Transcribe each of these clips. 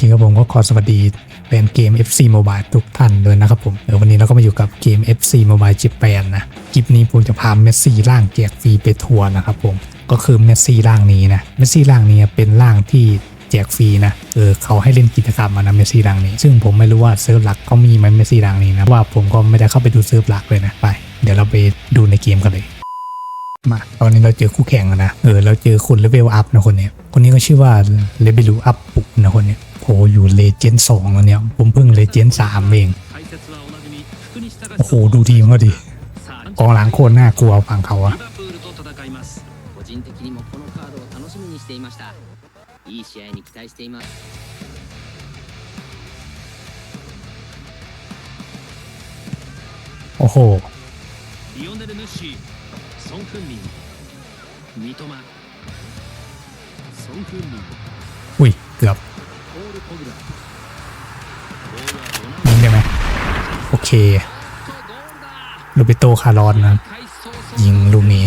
เคครับผมก็ขอสวัสดีเป็นเกม FC Mobile ทุกท่านด้วยนะครับผมเดี๋ยววันนี้เราก็มาอยู่กับเกม FC Mobile จิแปนนะคลิปนี้ผมจะพาเมสซี่ร่างแจกฟรีไปทัวร์นะครับผมก็คือเมสซี่ร่างนี้นะเมสซี่ร่างนี้เป็นร่างที่แจกฟรีนะเออเขาให้เล่นกิจกรรมมานะเมสซี่ร่างนี้ ซึ่งผมไม่รู้ว่าเซิร์ฟหลักเขามีไหมเมสซี่ร่างนี้นะว่าผมก็ไม่ได้เข้าไปดูเซิร์ฟหลักเลยนะไป เดี๋ยวเราไปดูในเกมกันเลย มาตอนนี้เราเจอคู่แข่งนะเออเราเจอคนเลเวลอัพนะคนนี้คนนี้ก็ชื่อว่าเลเวลอัพปุกนะคนนี้ โอยู่เลเจนด์สองแล้วเนี่ย ผมเพิ่งเลเจนด์สามเอง โอ้โห ดูทีมก็ดีกองหลังคนน่ากลัวฝั่งเขาอะโอ้โหอุ้ย เกือบ ยิงได้ไหมโอเคโรเบโตคาร์ลอนนะยิงลูกนี้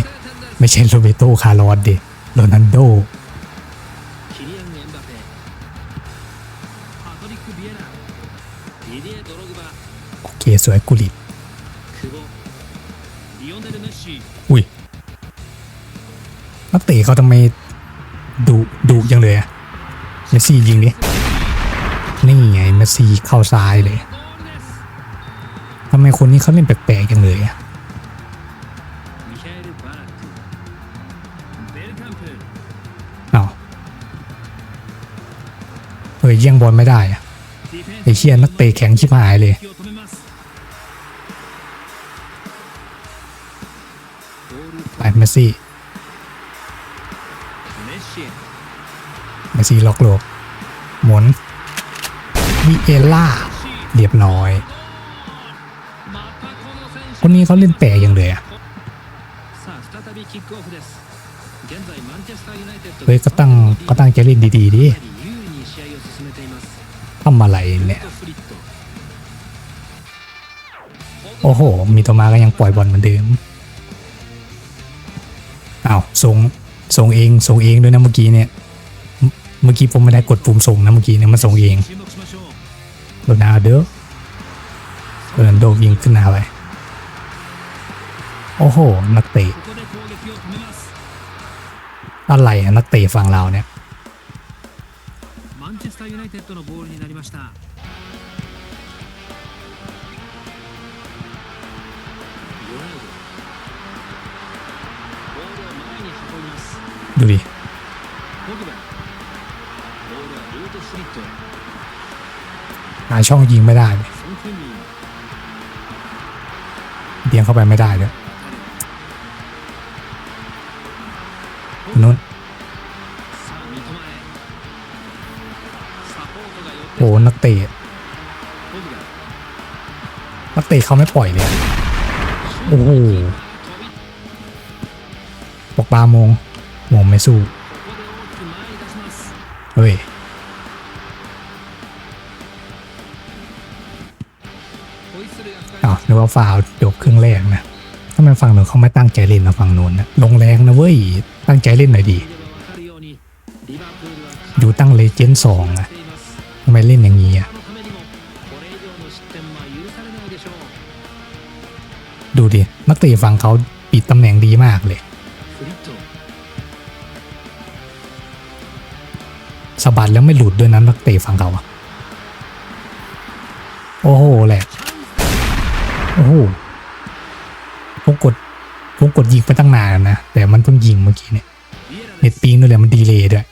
ไม่ใช่โรเบโตคาร์ลอนดิโรนันโดโอเคสวยกุลิตอุ้ยนักเตะเขาทำไมดุดุยังเลยอะเมสซี่ยิงดิ นี่ไงมาซีเข้าซ้ายเลยทำไมคนนี้เขาเล่นแปลกๆจังเลยอะเอเฮ้ยยี่งบอลไม่ได้อะไอ้เชียนักเตะแข็งชิบหายเลยไปเมสซี่เมสซี่ล็อกโลกหมุน มิเอล่า เรียบร้อย คนนี้เขาเล่นแต่ยังเลยอะเฮ้ยก็ตั้งก็ตั้งใจเล่นดีๆดิทำอะไรเนี่ย โอ้โห มีตัวมาก็ยังปล่อยบอลเหมือนเดิมอ้าวส่งส่งเองส่งเองด้วยนะเมื่อกี้เนี่ย เมื่อกี้ผมไม่ได้กดปุ่มส่งนะเมื่อกี้เนี่ยมันส่งเอง โรนัลโดโรนัลโดยิงขึ้นนาไปโอ้โห นักเตะอะไรนักเตะฝั่งเราเนี่ยดูดิาช่องยิงไม่ได้เบียงเข้าไปไม่ได้เลยนู้นโอ้นักเตะนักเตะเขาไม่ปล่อยเลยโอ้โหปกปามงมงไม่สู้เฮ้ย นึว่าฟาวจบครึ่งแรกนะถ้ามันฝั่งหนึ่งเขาไม่ตั้งใจเล่นนะฝั่งนู้นนะลงแรงนะเว้ย ตั้งใจเล่นหน่อยดี อยู่ตั้งเลเจนด์สองอะทำไมเล่นอย่างนี้อะดูดิ นักเตะฝั่งเขาปิดตำแหน่งดีมากเลย สะบัดแล้วไม่หลุดด้วยนั้นนักเตะฝั่งเขาอะโอ้โหแหละ โอ้โหผมกดผมกดยิงไปตั้งนานนะ แต่มันเพิ่งยิงเมื่อกี้เนี่ย เน็ตปิงด้วยแหละมันดีเลยด้วย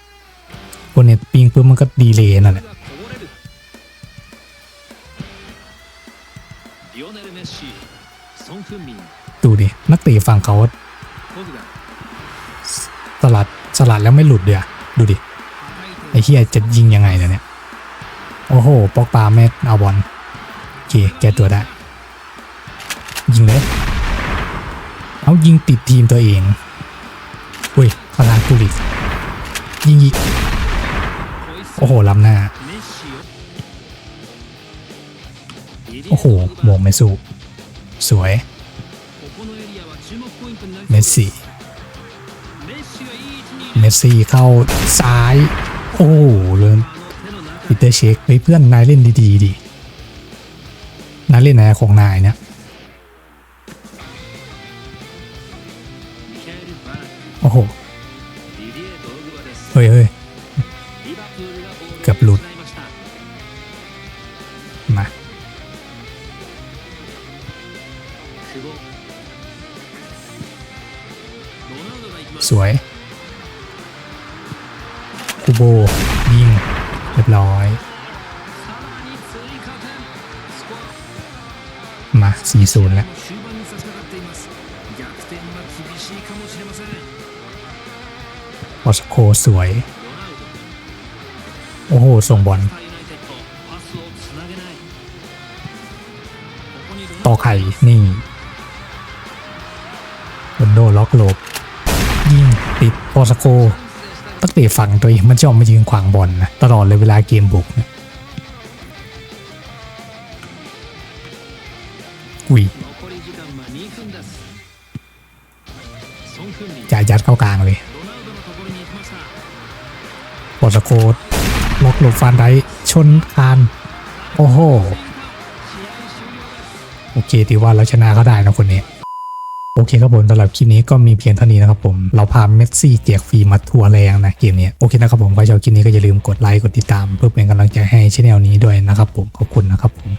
กนเน็ตปิงเพิ่มมันก็ดีเลยนั่นแหละดูดิ นักเตะฝั่งเขาสลัดสลัดแล้วไม่หลุดเดียดูดิ ไอ้เฮียจะยิงยังไงเนี่ย โอ้โห ปอกปาแม่เอาบอลโอเคแกตัวได้ ยิงเลยเอายิงติดทีมตัวเองเฮ้ยพลากูลิสยิงอีกโอ้โหล้ำหน้า โอ้โหมงเม่สุสวย เมสซี่ เมสซี่เข้าซ้าย โอ้เริ่มปีเตอร์เชคไปเพื่อนนายเล่นดีๆดินายเล่นนายของนายเนี่ย โอ้โห เฮ้ยเฮ้ยเกือบหลุด มา สวยคูโบยิงเรียบร้อย มา 4-0 แล้ว บอสโคสวย โอ้โห ส่งบอลต่อไข่ นี่วันโดล็อกโลบ ยิงติดบอสโคตักเตะฝั่งตัวเองมันชอบมายืนขวางบอลนะ ตลอดเลยเวลาเกมบุกนะอุ้ยจ่ายยัดเข้ากลางเลย บอสโคล็อกหลบฟันได้ชนคาน โอ้โห โอเคถือว่าเราชนะเขาได้นะคนนี้โอเคครับผมสำหรับคลิปนี้ก็มีเพียงเท่านี้นะครับผม เราพาเมสซี่แจกฟรีมาทัวร์แรงนะเกมนี้โอเคนะครับผมใครชอบคลิปนี้ก็อย่าลืมกดไลค์กดติดตาม เพื่อเป็นกำลังใจให้ช่องนี้ด้วยนะครับผมขอบคุณนะครับผม